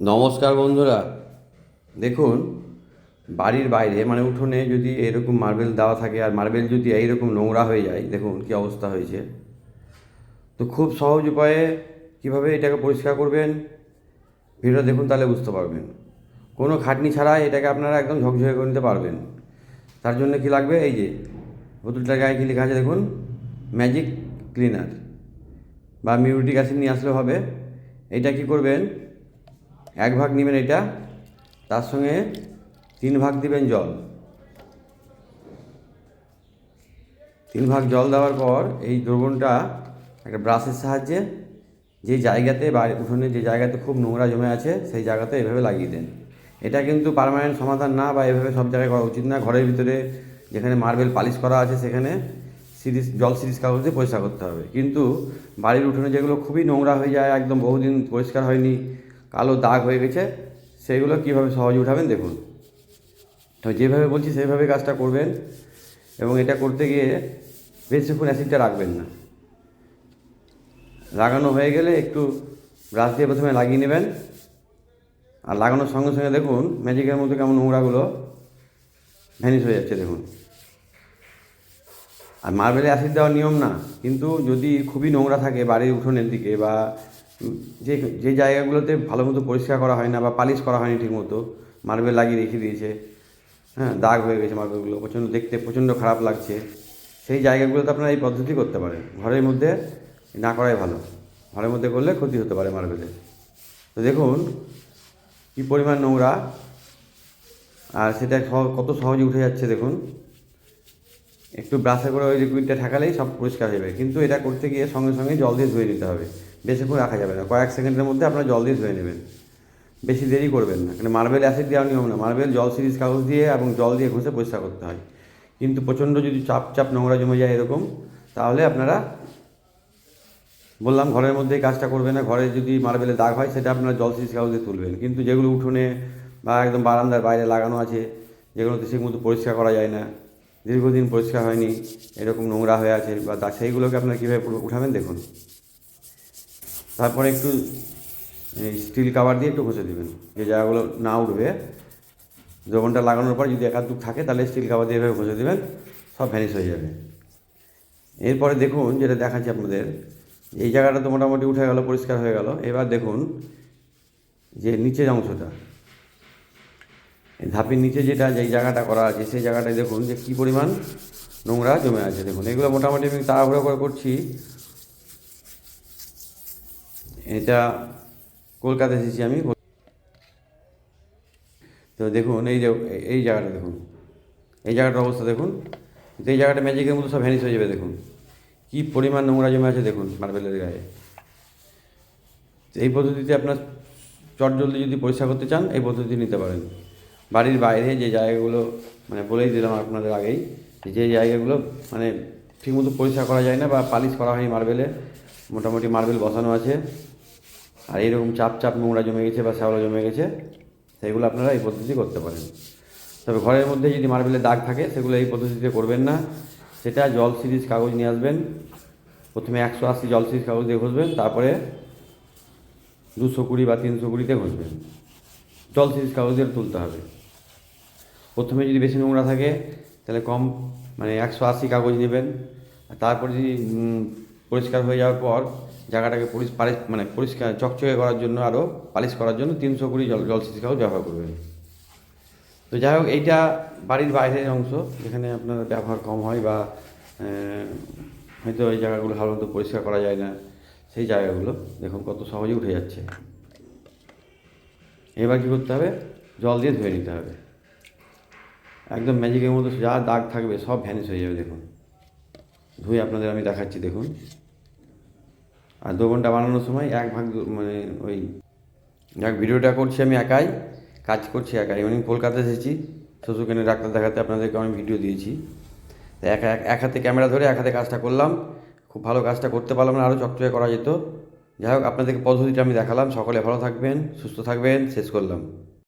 নমস্কার বন্ধুরা। দেখুন, বাড়ির বাইরে মানে উঠোনে যদি এরকম মার্বেল দেওয়া থাকে আর মার্বেল যদি এইরকম নোংরা হয়ে যায়, দেখুন কী অবস্থা হয়েছে। তো খুব সহজ উপায়ে কীভাবে এটাকে পরিষ্কার করবেন, ভিডিওটা দেখুন তাহলে বুঝতে পারবেন। কোনো খাটনি ছাড়াই এটাকে আপনারা একদম ঝকঝকে করে নিতে পারবেন। তার জন্য কি লাগবে? এই যে, বোতলটার গায়ে কী লেখা আছে দেখুন? ম্যাজিক ক্লিনার বা মিউরিটিক অ্যাসিড নিয়ে আসলে হবে। এটা কি করবেন? এক ভাগ নেবেন এটা, তার সঙ্গে তিন ভাগ দিবেন জল। তিন ভাগ জল দেওয়ার পর এই দ্রবণটা একটা ব্রাশের সাহায্যে যে জায়গাতে বা উঠোনে যে জায়গাতে খুব নোংরা জমে আছে, সেই জায়গাতে এভাবে লাগিয়ে দেন। এটা কিন্তু পার্মানেন্ট সমাধান না বা এভাবে সব জায়গায় করা উচিত না। ঘরের ভিতরে যেখানে মার্বেল পালিশ করা আছে, সেখানে সিরিজ, জল সিরিজ কাগজ দিয়ে পরিষ্কার করতে হবে। কিন্তু বাড়ির উঠোনে যেগুলো খুবই নোংরা হয়ে যায়, একদম বহুদিন পরিষ্কার হয়নি কালো দাগ হয়ে গেছে সেগুলো কীভাবে সহজে উঠাবেন দেখুন। তো যেভাবে বলছি সেইভাবে কাজটা করবেন এবং এটা করতে গিয়ে বেশিক্ষণ অ্যাসিডটা রাখবেন না। লাগানো হয়ে গেলে একটু ব্রাশ দিয়ে প্রথমে লাগিয়ে নেবেন। আর লাগানোর সঙ্গে সঙ্গে দেখুন, ম্যাজিকের মধ্যে কেমন নোংরাগুলো ভ্যানিশ হয়ে যাচ্ছে দেখুন। আর মার্বেলে অ্যাসিড দেওয়ার নিয়ম না, কিন্তু যদি খুবই নোংরা থাকে বাড়ির উঠোনের দিকে বা যে যে জায়গাগুলোতে ভালো মতো পরিষ্কার করা হয় না বা পালিশ করা হয়নি ঠিক মতো মার্বেল লাগিয়ে রেখে দিয়েছে হ্যাঁ দাগ হয়ে গেছে মার্বেলগুলো প্রচণ্ড দেখতে প্রচণ্ড খারাপ লাগছে, সেই জায়গাগুলোতে আপনারা এই পদ্ধতি করতে পারেন। ঘরের মধ্যে না করাই ভালো। ঘরের মধ্যে করলে ক্ষতি হতে পারে মার্বেলের তো দেখুন, কী পরিমাণ নোংরা, আর সেটা কত সহজে উঠে যাচ্ছে দেখুন। একটু ব্রাশে করে ওই লিকুইডটা ঠাকালেই সব পরিষ্কার হয়ে যাবে। কিন্তু এটা করতে গিয়ে সঙ্গে সঙ্গে জল দিয়ে ধুয়ে নিতে হবে। বেশিক্ষণ রাখা যাবে না। কয়েক সেকেন্ডের মধ্যে আপনারা জল দিয়ে ধুয়ে নেবেন। বেশি দেরি করবেন না। কারণ মার্বেল অ্যাসিড দেওয়ার নিয়ম না। মার্বেল জল সিরিজ কাগজ দিয়ে এবং জল দিয়ে ঘষে পরিষ্কার করতে হয়। কিন্তু প্রচণ্ড যদি চাপ চাপ নোংরা জমে যায় এরকম, তাহলে আপনারা বললাম ঘরের মধ্যেই কাজটা করবে না। ঘরে যদি মার্বেলে দাগ হয়, সেটা আপনারা জল সিরিজ কাগজ দিয়ে তুলবেন। কিন্তু যেগুলো উঠোনে বা একদম বারান্দার বাইরে লাগানো আছে, যেগুলোতে ঠিক মতো পরিষ্কার করা যায় না, দীর্ঘদিন পরিষ্কার হয়নি, এরকম নোংরা হয়ে আছে, বা সেইগুলোকে আপনারা কীভাবে উঠাবেন দেখুন। তারপরে একটু স্টিল কাভার দিয়ে একটু ঘষে দেবেন। যে জায়গাগুলো না উঠবে। দ্রবণটা লাগানোর পর যদি একাধ থাকে, তাহলে স্টিল কাভার দিয়ে এভাবে ঘষে দেবেন। সব ভ্যানিশ হয়ে যাবে। এরপরে দেখুন, যেটা দেখাচ্ছি আপনাদের, এই জায়গাটা তো মোটামুটি উঠে গেল, পরিষ্কার হয়ে গেল। এবার দেখুন, যে নিচের অংশটা ধাপের নিচে যেটা, যেই জায়গাটা করা আছে, সেই জায়গাটায় দেখুন যে কী পরিমাণ নোংরা জমে আছে। দেখুন, এগুলো মোটামুটি আমি তাড়াহুড়ো করে করছি। এটা কলকাতা এসেছি আমি। তো দেখুন, এই যে, এই জায়গাটা দেখুন। এই জায়গাটার অবস্থা দেখুন। তো এই জায়গাটা ম্যাজিকের মতো সব ভ্যানিশ হয়ে যাবে, দেখুন। কী পরিমাণ নোংরা জমে আছে, দেখুন মার্বেলের গায়ে। এই পদ্ধতিতে আপনার চট জলদি যদি পরিষ্কার করতে চান, এই পদ্ধতি নিতে পারেন। বাড়ির বাইরে যে জায়গাগুলো মানে বলেই দিলাম আপনাদের আগেই, যে জায়গাগুলো মানে ঠিকমতো পরিষ্কার করা যায় না বা পালিশ করা হয়নি মার্বেলে মোটামুটি মার্বেল বসানো আছে। আর এরকম চাপ চাপ নোংরা জমে গেছে বা শ্যাওলা জমে গেছে, সেগুলো আপনারা এই পদ্ধতি করতে পারেন। তবে ঘরের মধ্যে যদি মার্বেলের দাগ থাকে, সেগুলো এই পদ্ধতিতে করবেন না। সেটা জল সিরিজ কাগজ নিয়ে আসবেন। প্রথমে একশো আশি জল সিরিজ কাগজ দিয়ে ঘষবেন, তারপরে দুশো কুড়ি বা তিনশো কুড়িতে ঘষবেন। জল সিরিজ কাগজ দিয়ে তুলতে হবে। প্রথমে যদি বেশি নোংরা থাকে, তাহলে কম মানে একশো আশি কাগজ নেবেন। তারপরে যদি পরিষ্কার হয়ে যাওয়ার পর জায়গাটাকে পরিষ পালিশ মানে পরিষ্কার, চকচকে করার জন্য আরও পালিশ করার জন্য তিনশো কুড়ি জল জল সিরিজ ব্যবহার করবেন। তো যাই হোক, এইটা বাড়ির বাইরের অংশ, যেখানে আপনার ব্যবহার কম হয় বা হয়তো এই জায়গাগুলো মতো পরিষ্কার করা যায় না, সেই জায়গাগুলো দেখুন কত সহজে উঠে যাচ্ছে। এবার কী করতে হবে? জল দিয়ে ধুয়ে নিতে হবে। একদম ম্যাজিকের মতো যা দাগ থাকবে সব ভ্যানিশ হয়ে যাবে, দেখুন। ধুয়ে আপনাদের আমি দেখাচ্ছি, দেখুন। আর দু ঘণ্টা বানানোর সময় এক ভাগ মানে ওই যাক ভিডিওটা করছি আমি একাই, কাজ করছি একাই। আমি কলকাতা এসেছি শ্বশুরকেনে ডাক্তার দেখাতে আপনাদেরকে আমি ভিডিও দিয়েছি। এক- এক হাতে ক্যামেরা ধরে এক হাতে কাজটা করলাম, খুব ভালো কাজটা করতে পারলাম না আরও চকচকে করা যেত। যাই হোক, আপনাদেরকে পদ্ধতিটা আমি দেখালাম। সকলে ভালো থাকবেন, সুস্থ থাকবেন, শেষ করলাম।